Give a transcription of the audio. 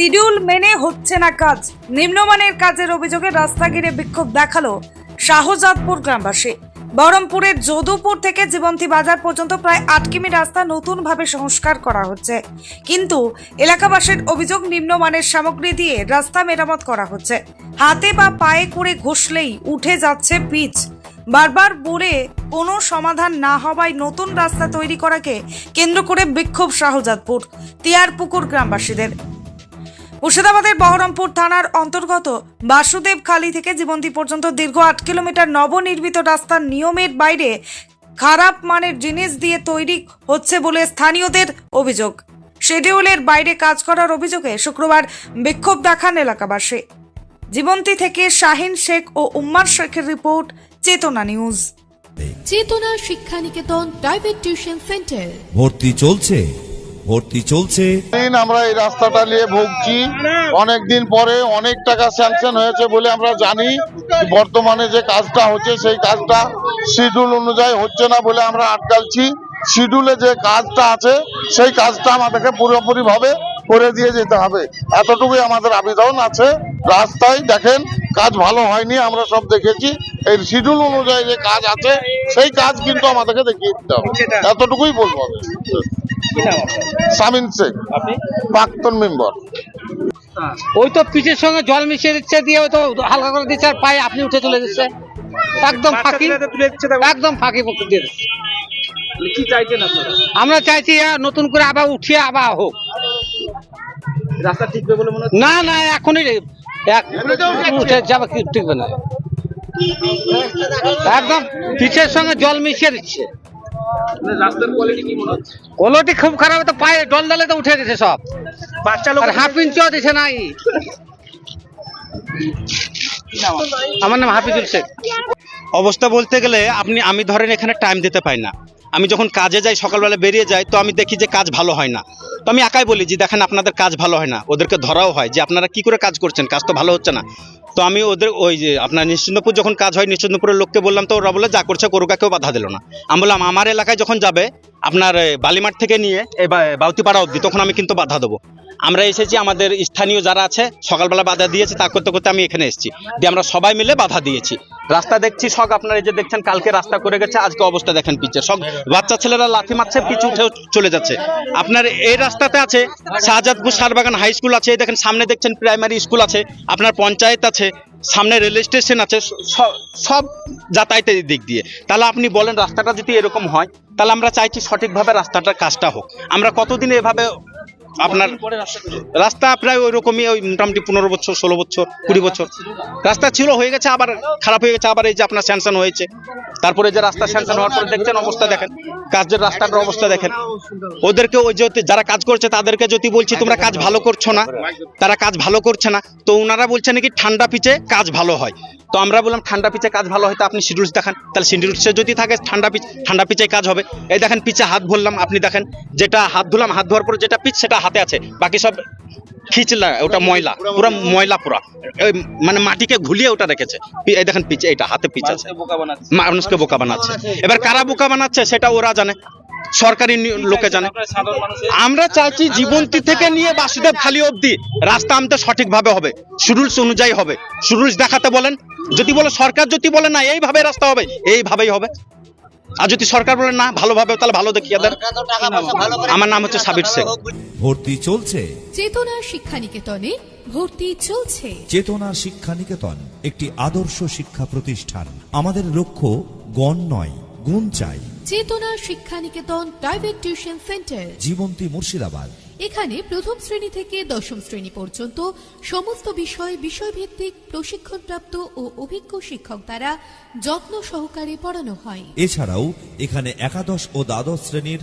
Schedule মেনে হচ্ছে না কাজ। নিম্নমানের কাজের অভিযোগে রাস্তা ঘিরে বিক্ষোভ দেখাল শাহজাদপুর গ্রামবাসী। বহরমপুরের যদুপুর থেকে জীবন্তী বাজার পর্যন্ত প্রায় আট কিমি রাস্তা নতুনভাবে সংস্কার করা হচ্ছে। কিন্তু এলাকাবাসীর অভিযোগ, নিম্নমানের সামগ্রী দিয়ে রাস্তা মেরামত করা হচ্ছে। হাতে বা পায়ে করে ঘষলেই উঠে যাচ্ছে পিচ। বারবার বলে কোনো সমাধান না হওয়ায় নতুন রাস্তা তৈরি করাকে কেন্দ্র করে বিক্ষোভ শাহজাদপুর, তিয়ারপুকুর গ্রামবাসীদের। মুর্শিদাবাদের বহরমপুর থানার অন্তর্গত বাসুদেব খালি থেকে জীবন্তী পর্যন্ত দীর্ঘ আট কিলোমিটার নবনির্মিত রাস্তার নিয়মের বাইরে খারাপ মানের জিনিস দিয়ে তৈরি হচ্ছে বলে স্থানীয়দের অভিযোগ। শেডিউলের বাইরে কাজ করার অভিযোগে শুক্রবার বিক্ষোভ দেখান এলাকাবাসী। জীবন্তী থেকে শাহিন শেখ ও উম্মার শেখের রিপোর্ট চেতনা নিউজ। চেতনা Shiksha Niketan private tuition centre. ভর্তি চলছে। ভর্তি চলছে। আমরা এই রাস্তাটা নিয়ে ভুগছি। অনেক দিন পরে অনেক টাকা স্যাংশন হয়েছে বলে আমরা জানি। বর্তমানে যে কাজটা হচ্ছে সেই কাজটা শিডিউল অনুযায়ী হচ্ছে না বলে আমরা আটকালছি শিডিউলে যে কাজটা আছে সেই কাজটা আমাদেরকে পুরোপুরি ভাবে করে দিয়ে যেতে হবে। এতটুকুই আমাদের আবেদন আছে। রাস্তায় দেখেন কাজ ভালো হয়নি আমরা সব দেখেছি। এই শিডিউল অনুযায়ী যে কাজ আছে সেই কাজ কিন্তু আমাদেরকে দেখিয়ে দিতে হবে। এতটুকুই বলব সামিন শেখ। প্রাক্তন মেম্বার। ওই তো পিচের সঙ্গে জল মিশিয়ে দিচ্ছে দিয়ে ওই তো হালকা করে দিচ্ছে আর পায়ে আপনি উঠে চলে যাচ্ছে। একদম ফাঁকি। একদম ফাঁকি পক্ষে দিয়ে দিচ্ছে। কি চাইছেন আপনারা? আমরা চাইছি নতুন করে আবার উঠিয়ে আবার হোক। রাস্তা ঠিকবে বলে মনে না না এখনই রে- এক উঠে যাবে কি টিকবে না। একদম পিচের সঙ্গে জল মিশিয়ে দিচ্ছে। রাস্তার কোয়ালিটি কি মনে হচ্ছে? কোয়ালিটি খুব খারাপ তো পায়ে জল ডালে তো উঠে গেছে সব। বাচ্চা লোক আর হাফ ইঞ্চিও দিছে নাই। আমার নাম হাফিজুল শেখ। অবস্থা বলতে গেলে আপনি আমি ধরেন এখানে টাইম দিতে পাই না। আমি যখন কাজে যাই, সকালবেলা বেরিয়ে যাই, তো আমি দেখি যে কাজ ভালো হয় না। তো আমি একাই বলি যে, দেখেন, আপনাদের কাজ ভালো হয় না। ওদেরকে ধরাও হয় যে, আপনারা কি করে কাজ করছেন? কাজ তো ভালো হচ্ছে না। তো আমি ওদের, ওই যে, আপনার নিশ্চিন্দপুর যখন কাজ হয় নিশ্চিন্দপুরের লোককে বললাম, তো ওরা বলে যা করছে করুক কেউ বাধা দিল না। আমি বললাম, আমার এলাকায় যখন যাবে, আপনার বালিমাঠ থেকে নিয়ে এই বাউতিপাড়া অবধি, তখন আমি কিন্তু বাধা দেবো। আমরা এসেছি, আমাদের স্থানীয় যারা আছে, সকালবেলা বাধা দিয়েছে, তা করতে করতে আমি এখানে এসেছি। দিয়ে আমরা সবাই মিলে বাধা দিয়েছি। রাস্তা দেখছি সব আপনারা যে দেখছেন, কালকে রাস্তা করে গেছে, আজকে অবস্থা দেখেন পিচে সব বাচ্চা ছেলেরা লাথি মারছে, পিছু উঠে চলে যাচ্ছে। আপনার এই রাস্তাতে আছে, শাহজাদপুর সারবাগান হাই স্কুল আছে দেখেন, সামনে দেখছেন, প্রাইমারি স্কুল আছে, আপনার পঞ্চায়েত আছে, সামনে রেল স্টেশন আছে সব যাতায়াতের দিক দিয়ে। তাহলে আপনি বলেন, রাস্তাটা যদি এরকম হয়, তাহলে আমরা চাইছি সঠিকভাবে রাস্তাটার কাজটা হোক। আমরা কতদিন এভাবে আপনার রাস্তা প্রায় ওই রকমই ওই মোটামুটি পনেরো বছর, ষোলো বছর, কুড়ি বছর। রাস্তা ছিল, হয়ে গেছে, আবার খারাপ হয়ে গেছে, আবার এই যে আপনার স্যাংশন হয়েছে। তারপরে যে রাস্তা স্যাংশন হওয়ার পরে দেখছেন অবস্থা দেখেন। কাজের রাস্তাটার অবস্থা দেখেন। ওদেরকে ওই যে যারা কাজ করছে, তাদেরকে যদি বলছি, তোমরা কাজ ভালো করছ না। তারা কাজ ভালো করছে না। তো ওনারা বলছে নাকি, ঠান্ডা পিচে কাজ ভালো হয়। তো আমরা বললাম ঠান্ডা পিচে কাজ ভালো হয় তো আপনি শিডিউলস দেখান। তাহলে শিডিউলসে যদি থাকে ঠান্ডা পিচ ঠান্ডা পিচে কাজ হবে। এই দেখেন পিচে হাত ভরলাম আপনি দেখেন যেটা হাত ধুলাম হাত ধোয়ার পরে যেটা পিচ সেটা হাতে আছে। বাকি সব খিচলা ওটা ময়লা পুরো ময়লা। পুরা। ওই মানে মাটিকে ঘুলিয়ে ওটা রেখেছে। এই দেখেন পিচ এটা হাতে পিচ আছে। মানুষকে বোকা বানাচ্ছে। এবার কারা বোকা বানাচ্ছে সেটা ওরা জানে। সরকারি লোকে জানে। আমরা চাইছি জীবন্তী থেকে নিয়ে বাসুদেব খালি অবধি রাস্তা আমাদের সঠিকভাবে হবে রুলস অনুযায়ী হবে। রুলস দেখাতে বলেন যদি বলে সরকার যদি বলে না এইভাবে রাস্তা হবে এইভাবেই হবে। আর যদি সরকার বলে না ভালোভাবে তাহলে ভালো দেখিয়ে দেন আমার নাম হচ্ছে সাবির শেখ। ভর্তি চলছে। চেতনা শিক্ষা নিকেতনে ভর্তি চলছে। চেতনা শিক্ষা নিকেতন একটি আদর্শ শিক্ষা প্রতিষ্ঠান। আমাদের লক্ষ্য গণ নয়। গুণ চাই। Chetana Shiksha Niketan private tuition centre Jibanti Murshidabad. এখানে প্রথম শ্রেণি থেকে দশম শ্রেণি পর্যন্ত সমস্ত বিষয় বিষয়ভিত্তিক প্রশিক্ষণপ্রাপ্ত ও অভিজ্ঞ শিক্ষক দ্বারা যত্ন সহকারে পড়ানো হয়। এছাড়াও এখানে একাদশ ও দ্বাদশ শ্রেণির